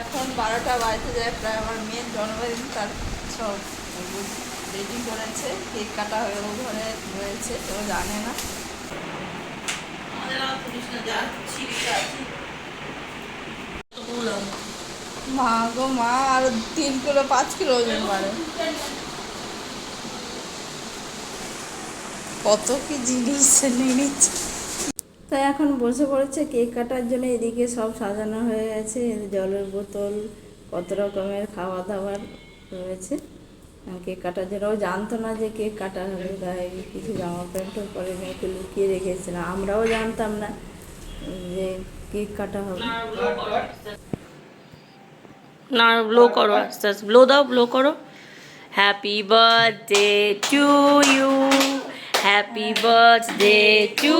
এখন বারোটা বাড়িতে যায়, প্রায় আমার মেয়ের জন্মদিন, তার সব রেডি করেছে, কেক কাটা হয়ে ঘরে রয়েছে তো জানে না। মা গো, মা, আর তিন কিলো, পাঁচ কিলো ওজন বাড়ে। কত কি জিনিস নিয়ে নিচ্ছে তো এখন বসে পড়েছে কেক কাটার জন্য এদিকে সব সাজানো হয়ে গেছে জলের বোতল কত রকমের খাওয়া দাওয়ার রয়েছে কেক কাটার জন্য ও জানতো না যে কেক কাটা হবে তাই কিছু জামা প্যান্টও পরে মেয়েকে লুকিয়ে রেখেছিল। আমরাও জানতাম না যে কেক কাটা হবে। না ব্লো করো আস্তে আস্তে ব্লো দাও ব্লো করো। Happy birthday to you happy birthday to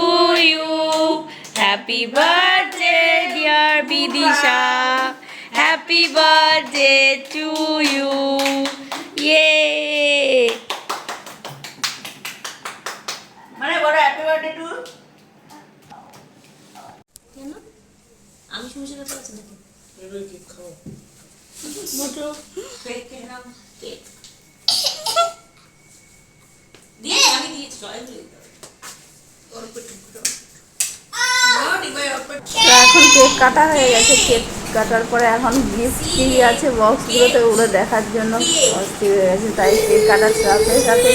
you happy birthday dear Bidisha happy birthday to you ইয়ে মানে বড় হ্যাপি বার্থডে টু আমি সমস্যা করতে পারছি নাকি মোটো। কেক দিয়ে আমি দিয়েছি জয় দিয়ে দিতে হবে। এখন কেক কাটা হয়ে গেছে কেক কাটার পরে এখন গিফট কি আছে বক্সগুলোতে ওগুলো দেখার জন্য অস্থির হয়ে গেছে তাই কেক কাটার সাথে সাথে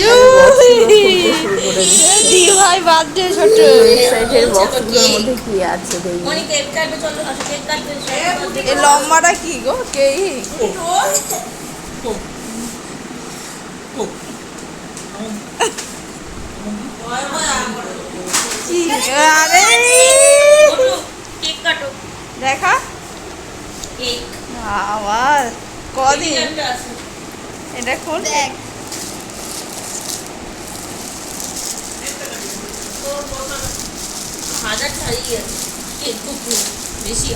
শুরু করে ছোট সাইডের বক্সগুলোর মধ্যে কি আছে দেখি মনি এই লম্বাটা কি গো কে আরে কেক কাটো দেখা? আবার কদিন? এটা কোন হাজার ছাড়িয়ে বেশি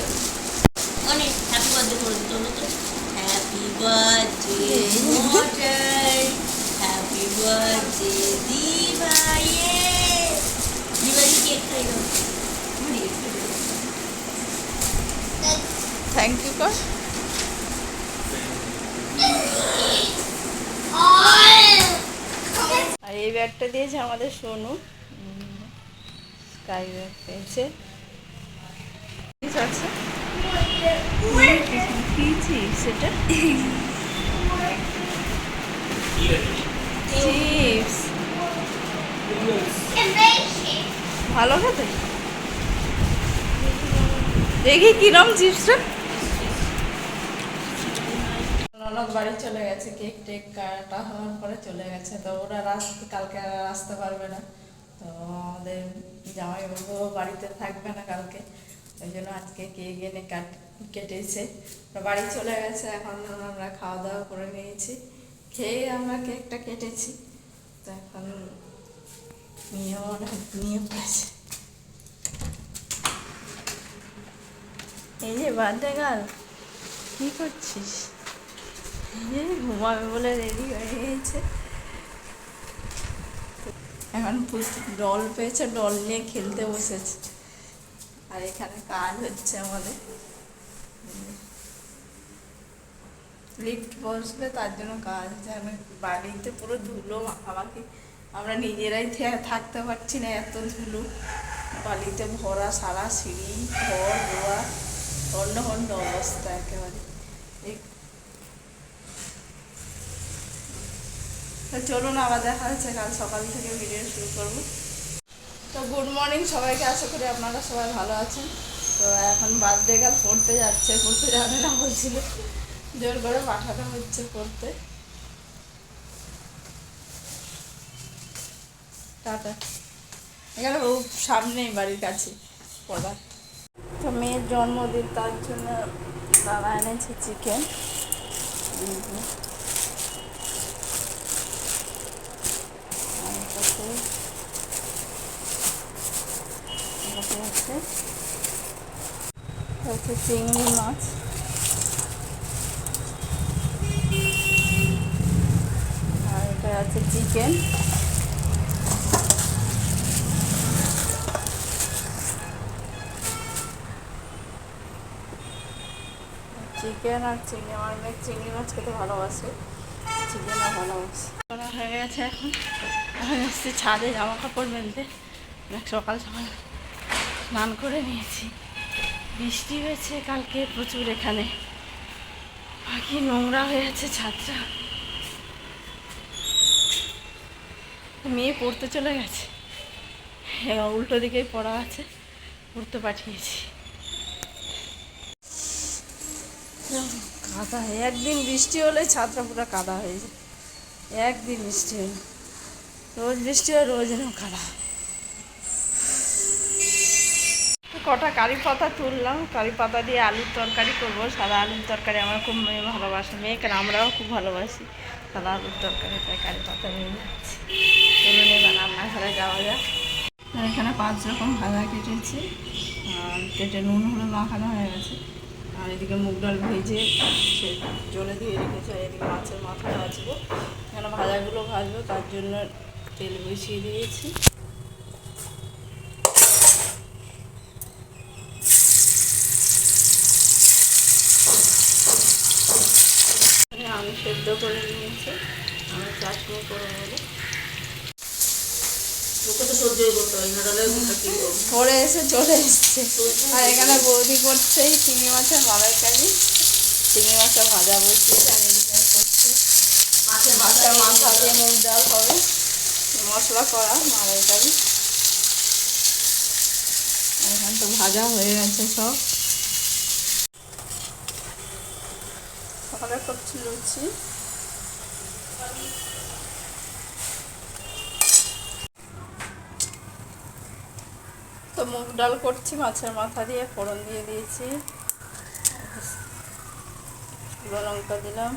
অনেক হ্যাপি বার্থডে করে দিতে হ্যাপি বার্থডে হ্যাপি বার্থডে দিভাইয়ে দিভাই কেক খাই দাও মনি, একটু দে। থ্যাংক ইউ আর এই ব্যাগটা দিয়েছে আমাদের সোনু স্কাই ব্যাগ পেয়েছে আছে চিপস। ভালো খেতে? দেখি কিরম চিপসটা ননদ বাড়ি চলে গেছে, কেক টেক কাটা হওয়ার পরে চলে গেছে। তো ওরা আসতে কালকে আসতে পারবে না। তো আমাদের জামাইবাবু বাড়িতে থাকবে না কালকে। ওই জন্য আজকে কেক এনে কাট, কেটেছে। বাড়ি চলে গেছে, এখন আমরা খাওয়া দাওয়া করে নিয়েছি। খেয়ে আমরা কেকটা কেটেছি। তো এখন নিয়েও নিয়ে পড়েছে এই যে বার্থডে গার্ল কি করছিস? এই ঘুমাবে বলে রেডি হয়ে গেছে। এখন ডল পেয়েছে ডল নিয়ে খেলতে বসেছে। আর এখানে কাজ হচ্ছে আমাদের। লিফট বসবে, তার জন্য কাজ হচ্ছে আমি বাড়িতে পুরো ধুলো মাখামাখি আমরা নিজেরাই থাকতে পারছি না এত ধুলো। বালিতে ভরা সারা সিঁড়ি, ঘর দোয়া অন্য অন্য অবস্থা একেবারে। চলুন, আবার দেখা হচ্ছে। কাল সকাল থেকে ভিডিও শুরু করব। তো গুড মর্নিং সবাইকে, আশা করি আপনারা সবাই ভালো আছেন। তো এখন বার্থডে গাল, পড়তে যাচ্ছে, পড়তে যাবে না বলছিল। জোর করে পাঠানো হচ্ছে পড়তে টাটা। এখানে ও সামনেই বাড়ির কাছে পড়া তো মেয়ের জন্মদিন, তার জন্য বাবা এনেছে চিকেন হচ্ছে চিংড়ি মাছ। the চিকেন চিকেন আর চিংড়ি, আমার মেয়ে চিংড়ি মাছ খেতে ভালোবাসে। চিকেন আর ভালোবাসে। হয়ে গেছে এখন। আমি ছাদে জামা কাপড় মেলতে সকাল সকাল স্নান করে নিয়েছি। বৃষ্টি হয়েছে কালকে প্রচুর এখানে। বাকি নোংরা হয়েছে ছাদটা। মেয়ে পড়তে চলে গেছে। হ্যাঁ উল্টো দিকেই পড়া আছে, পড়তে পাঠিয়েছি। কাদা একদিন বৃষ্টি হলে ছাদটা পুরো কাদা হয়ে যায়। একদিন বৃষ্টি হলে। রোজ বৃষ্টি হয়, রোজ এরকম কাদা কটা কারি পাতা তুললাম, কারি পাতা দিয়ে আলুর তরকারি করব। সাদা আলুর তরকারি আমার খুব মেয়ে ভালোবাসে। মেয়েকে আমরাও খুব ভালোবাসি। সাদা আলুর তরকারি, তাই কারি পাতা নিয়ে যাচ্ছি রান্নাঘরে যাওয়া যাক এখানে পাঁচ রকম ভাজা কেটেছি। আর কেটে নুন হলে মাখানো হয়ে গেছে। আর এদিকে মুগ ডাল ভেজে সে জলে দিয়ে রেখেছি, আর এদিকে মাছের মাথা ভাজবো। এখানে ভাজাগুলো ভাজবো, তার জন্য তেল বসিয়ে দিয়েছি। আমি সেদ্ধ করে নিয়েছি। আমি চাটনি করে নেব তোকে তো সহ্যই করতে হয় না তাহলে কি করব পরে এসে চলে এসছে। আর এখানে বৌদি করছে এই চিংড়ি মাছের মালাইকারি চিংড়ি মাছের ভাজা বসিয়েছে আর এদিকে করছে। মাথা দিয়ে মুগ ডাল। হবে। মশলা করা মালাইকারি এখন তো ভাজা হয়ে গেছে সব। সকালে করছি লুচি। তো মুগ ডাল করছি, মাছের মাথা দিয়ে, ফোড়ন দিয়ে দিয়েছি। লঙ্কা দিলাম।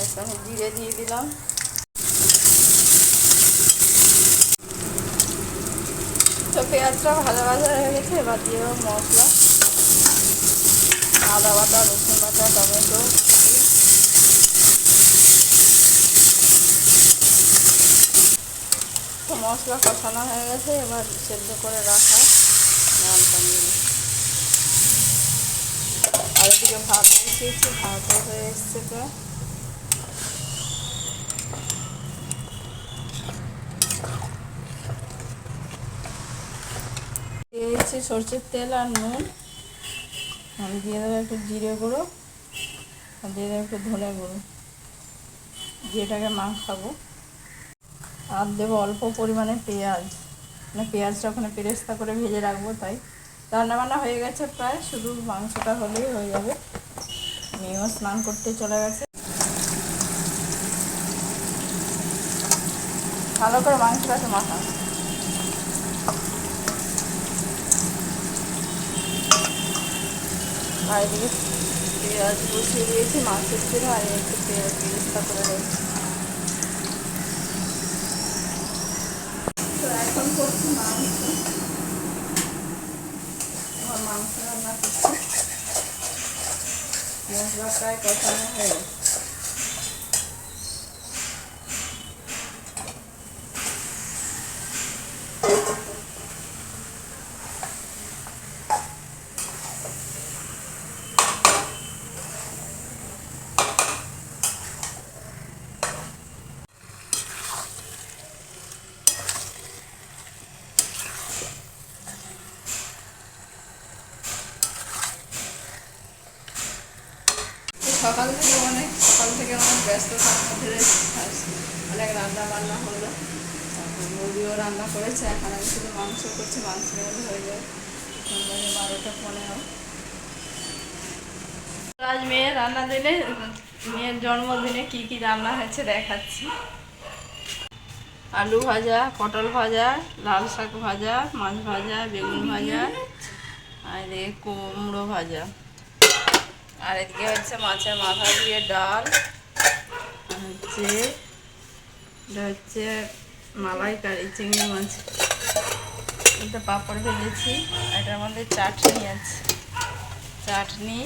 এর সঙ্গে জিরে দিয়ে দিলাম। তো পেঁয়াজটা ভালো ভাজা হয়ে গেছে, এবার দিয়ে মশলা। আদা বাটা, রসুন বাটা, টমেটো তো মশলা কষানো হয়ে গেছে, এবার সেদ্ধ করে রাখা ডালটা নিয়ে আর এদিকে ভাত বসিয়েছি, ভাতও হয়ে এসছে প্রায়। দিয়ে দিচ্ছি সরষের তেল আর নুন। আমি দিয়ে দেবো একটু জিরে গুঁড়ো, আর দিয়ে দেবো একটু ধনে গুঁড়ো। জিরেটাকে মাখাবো। আর দেবো অল্প পরিমাণে পেঁয়াজ। মানে পেঁয়াজটা ওখানে পেরেস্তা করে ভেজে রাখব তাই। রান্না বান্না হয়ে গেছে প্রায়, শুধু মাংসটা হলেই হয়ে যাবে। মেয়েও স্নান করতে চলে গেছে। ভালো করে মাংসটাকে মাখা। এদিকে পেঁয়াজ বসিয়ে দিয়েছি মাছের ছিল, আর একটু পেঁয়াজ পেরেস্তা করে রেখেছি তো এখন করছি মাংস আমার মাংস রান্না করছি। মশলা প্রায় কষানো হয়ে গেছে। সকাল থেকে অনেক, সকাল থেকে অনেক ব্যস্ততার মধ্যে অনেক রান্না বান্না হলো। তারপর মুরগিও রান্না করেছে, এখন আমি শুধু মাংস করছি, মাংস মধ্যে হয়ে যায় বাজে বারোটা পনেরো। আজ মেয়ের রান্না দিলে মেয়ের জন্মদিনে কি কি রান্না হয়েছে দেখাচ্ছি। আলু ভাজা, পটল ভাজা, লাল শাক ভাজা, মাছ ভাজা, বেগুন ভাজা, আর কুমড়ো ভাজা। আর এদিকে হচ্ছে মাছের মাথা দিয়ে ডাল হচ্ছে এটা হচ্ছে মালাইকারি চিংড়ি মাছ। এটা পাঁপড় ভেজেছি এটার মধ্যে চাটনি আছে। চাটনি।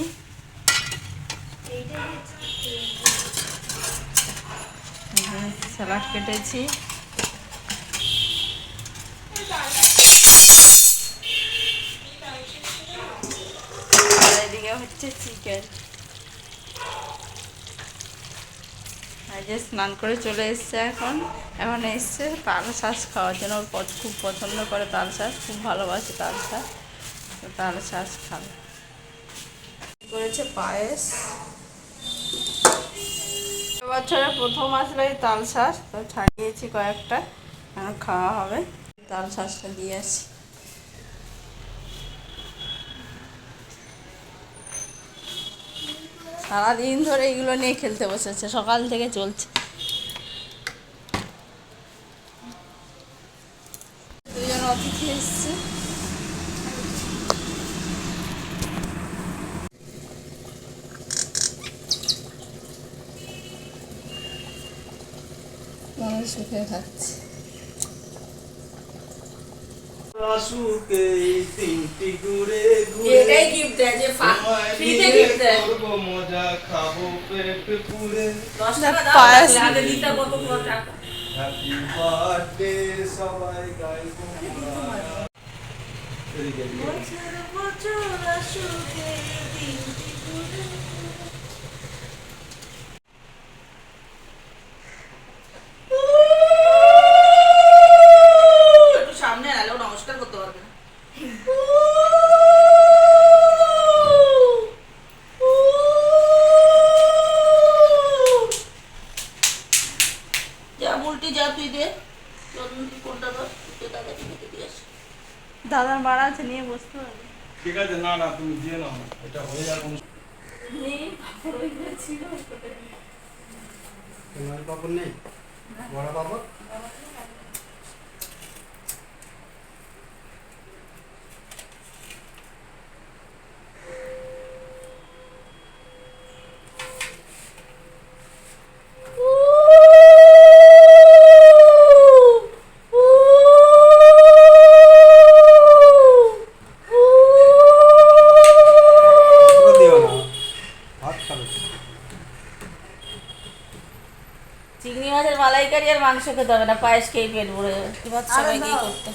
স্যালাড কেটেছি। এদিকে হচ্ছে চিকেন যে স্নান করে চলে এসছে এখন। এখন এসছে তাল শাঁস খাওয়ার জন্য। ওর খুব পছন্দ করে তাল শাঁস খুব ভালোবাসে তাল শাঁস তো তাল শাঁস খাবে। করেছে পায়েস। বছরে প্রথম আসলে এই তাল শাঁস তো ছাড়িয়েছি কয়েকটা। খাওয়া হবে। তাল শাঁসটা দিয়ে আসি। সারাদিন ধরে এগুলো নিয়ে খেলতে বসেছে, সকাল থেকে চলছে। দুজন অতিথি এসছে। মানুষ সুখে খাচ্ছে আসুকে তিনটি ঘুরে ঘুরে এটাই গিফট দেয় যে ফ্রিতে গিফট দেয়। করব মজা খাব পেট পুরে দশ টাকা দাও পায়েস দিতে কত কত টাকা? হ্যাপি বার্থডে সবাই গাইবো। বছর বছর আসুক দিনটি ঘুরে একটু সামনে আলো নমস্কার করতে পারবে না যা উল্টি যা তুই দে চন্দন তুই কোনটা ধর তুই দাদা কিনে দিয়ে আসি দাদার বাড়া আছে নিয়ে বসতে পারবে ঠিক আছে না না তুমি দিয়ে নাও। এটা হয়ে যাক কোনো তোমার পাপড় নেই? বড় পাপড় দিও না ভাত খাবে চিংড়ি মাছের মালাইকারি আর মাংস খেতে হবে না পায়েস খেয়ে পেট ভরে যাবে। এবার সবাইকেই করতে?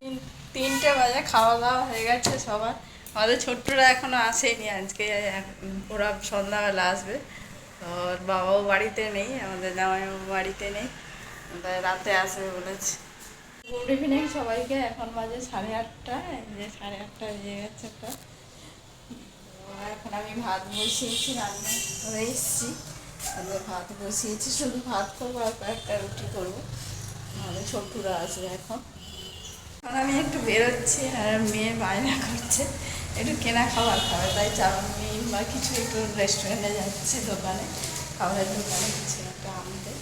তিন- তিনটে বাজে খাওয়া দাওয়া হয়ে গেছে সবার। আমাদের ছোট্টরা এখনও আসেনি আজকে, ওরা সন্ধ্যাবেলা আসবে। ওর বাবাও বাড়িতে নেই, আমাদের জামাইবাবু বাড়িতে নেই। রাতে আসবে বলেছে। গুড ইভিনিং সবাইকে, এখন বাজে সাড়ে আটটা যে সাড়ে আটটা বেজে গেছে তো। এখন আমি ভাত বসিয়েছি, রান্না করে এসেছি। ভাত বসিয়েছি, শুধু ভাত করব আর কয়েকটা রুটি করব। আমাদের ছোট্টুরা আসবে এখন। এখন আমি একটু বেরোচ্ছি, আর মেয়ে বায়না করছে। একটু কেনা খাবার খাবে তাই চাউমিন বা কিছু একটু রেস্টুরেন্টে যাচ্ছি দোকানে খাবারের দোকানে কিছু একটা আনতে।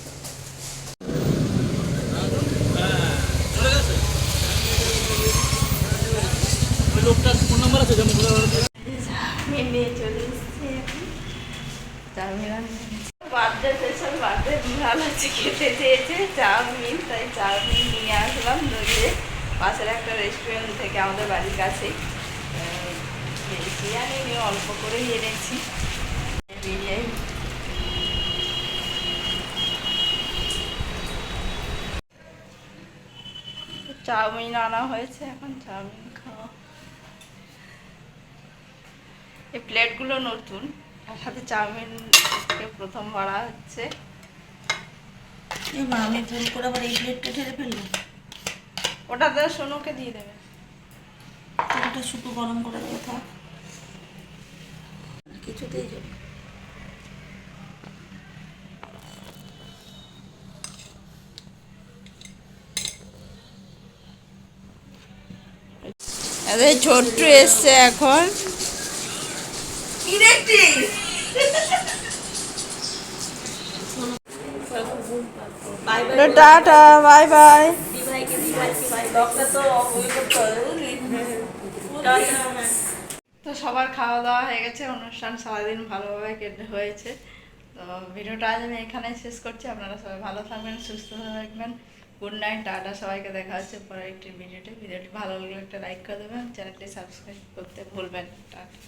নিয়ে চাউমিন বার্থডে আছে খেতে চাউমিন তাই চাউমিন নিয়ে আসলাম। পাশের একটা রেস্টুরেন্ট থেকে আমাদের বাড়ির আহ, আনিনি অল্প করেই এনেছি। বিরিয়ানি চাউমিন আনা হয়েছে এখন চাউমিন খাওয়া এই প্লেটগুলো নতুন তার সাথে চাউমিন প্রথম বাড়া হচ্ছে। আমি ভুল করে আবার এই প্লেটটা ঠেলে ফেললাম। ওটা তো সোনুকে দিয়ে দেবে। ওটা শুধু গরম করে দিয়ে থাক। কিছুতেই যাবে আরে ছোট্ট এসছে এখন বাই বাই টাটা বাই বাই ডক্টর তো তো সবার খাওয়া দাওয়া হয়ে গেছে, অনুষ্ঠান সারাদিন ভালোভাবে কেটে হয়েছে। তো ভিডিওটা আজ আমি এখানেই শেষ করছি। আপনারা সবাই ভালো থাকবেন, সুস্থ থাকবেন। গুড নাইট টাটা, সবাইকে দেখা হচ্ছে পরে একটি ভিডিওটি ভিডিওটি ভালো লাগলে একটা লাইক করে দেবেন, চ্যানেলটি সাবস্ক্রাইব করতে ভুলবেন টাটা।